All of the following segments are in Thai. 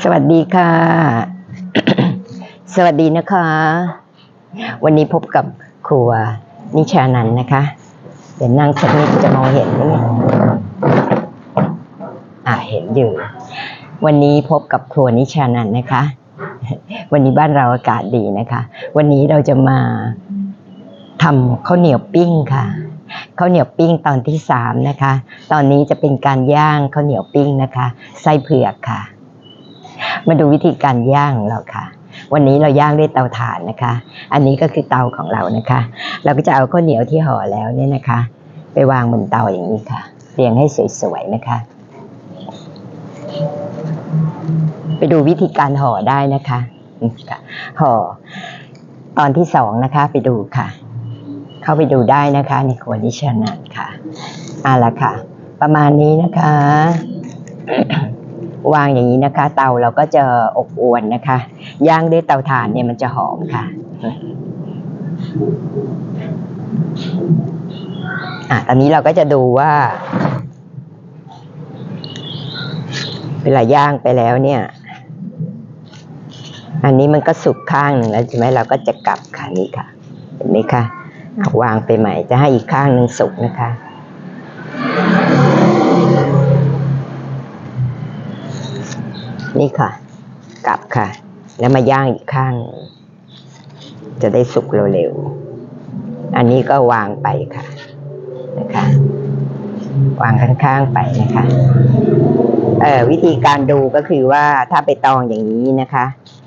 สวัสดีค่ะ สวัสดีนะคะ วันนี้พบกับครัวนิชานันนะคะ เดี๋ยวนั่งสักนิดจะมองเห็นไหมอ่าเห็นอยู่ วันนี้พบกับครัวนิชานันนะคะ วันนี้บ้านเราอากาศดีนะคะ วันนี้เราจะมาทำข้าวเหนียวปิ้งค่ะข้าวเหนียวปิ้งตอนที่สามนะคะ ตอนนี้จะเป็นการย่างข้าวเหนียวปิ้งนะคะ ไส้เผือกค่ะ มาดูวิธีการย่างของเราค่ะ วันนี้เราย่างด้วยเตาถ่านนะคะ อันนี้ก็คือเตาของเรานะคะ เราก็จะเอาข้าวเหนียวที่ห่อแล้วเนี่ยนะคะ ไปวางบนเตาอย่างนี้ค่ะ เรียงให้สวยๆนะคะ ไปดูวิธีการห่อได้นะคะห่อตอนที่สองนะคะไปดูค่ะ เข้าไปดูได้นะคะ ในครัวนิชานันค่ะเอาละค่ะ ประมาณนี้นะคะ วางอย่างนี้นะคะ เตาเราก็จะอบอวนนะคะ ย่างด้วยเตาถ่านเนี่ยมันจะหอมค่ะอะตอนนี้เราก็จะดูว่า เวลาย่างไปแล้วเนี่ย อันนี้มันก็สุกข้างหนึ่งแล้วใช่ไหมเราก็จะกลับค่ะนี่ค่ะ เห็นไหมคะอะวางไปใหม่จะให้อีกข้างหนึ่งสุกนะคะ นี่ค่ะ กลับค่ะ แล้วมาย่างอีกข้างหนึ่งจะได้สุกเร็วๆ อันนี้ก็วางไปค่ะ นะคะ วางข้างๆไปนะคะ เอ่อวิธีการดูก็คือว่าถ้าไปตองอย่างนี้นะคะ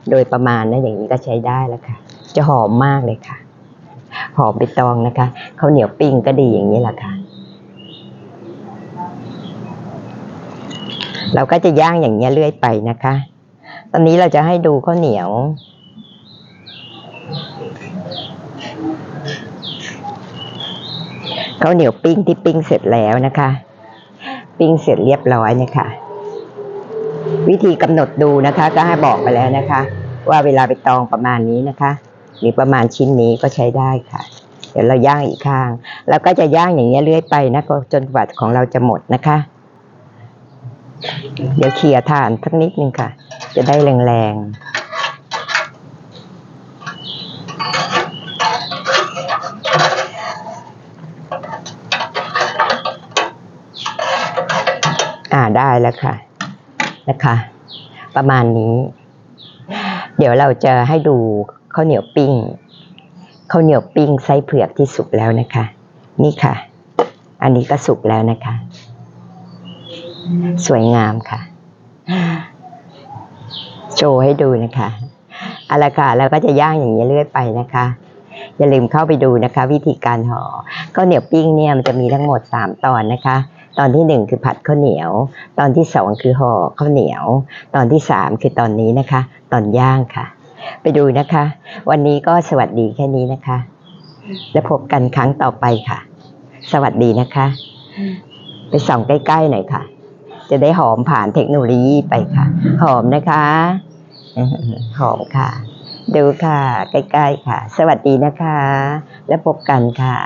โดยประมาณนะอย่างนี้ก็ใช้ได้แล้วค่ะ จะหอมมากเลยค่ะ หอมไปตองนะคะข้าวเหนียวปิ้งก็ดีอย่างนี้แหละค่ะ เราก็จะย่างอย่างนี้ยเรื่อยไปนะคะ ตอนนี้เราจะให้ดูข้าวเหนียว ข้าวเหนียวปิ้งที่ปิ้งเสร็จแล้วนะคะ ปิ้งเสร็จเรียบร้อยนะคะ วิธีกำหนดดูนะคะ ก็ให้บอกไปแล้วนะคะ ว่าเวลาไปตองประมาณนี้นะคะ หรือประมาณชิ้นนี้ก็ใช้ได้ค่ะเดี๋ยวเราย่างอีกข้าง แล้วก็จะย่างอย่างนี้ยเรื่อยไปนะจนกว่าของเราจะหมดนะคะ เดี๋ยวเขี่ยถ่านสักนิดนึงค่ะ จะได้แรงๆ อ่าได้แล้วค่ะ นะคะ ประมาณนี้ เดี๋ยวเราจะให้ดูข้าวเหนียวปิ้งข้าวเหนียวปิ้งไส้เผือกที่สุกแล้วนะคะ นี่ค่ะ อันนี้ก็สุกแล้วนะคะ สวยงามค่ะ โชว์ให้ดูนะคะเอาละค่ะแล้วก็จะย่างอย่างนี้เรื่อยไปนะคะ อย่าลืมเข้าไปดูนะคะ วิธีการห่อข้าวเหนียวปิ้งเนี่ยมันจะมีทั้งหมดสามตอนนะคะ ตอนที่หนึ่งคือผัดข้าวเหนียว ตอนที่สองคือห่อข้าวเหนียว ตอนที่สามคือตอนนี้นะคะ ตอนย่างค่ะ ไปดูนะคะ วันนี้ก็สวัสดีแค่นี้นะคะ แล้วพบกันครั้งต่อไปค่ะ สวัสดีนะคะ ไปส่องใกล้ๆหน่อยค่ะ จะได้หอมผ่านเทคโนโลยีไปค่ะ หอมนะคะ หอมค่ะ ดูค่ะ ใกล้ๆค่ะ สวัสดีนะคะ แล้วพบกันค่ะ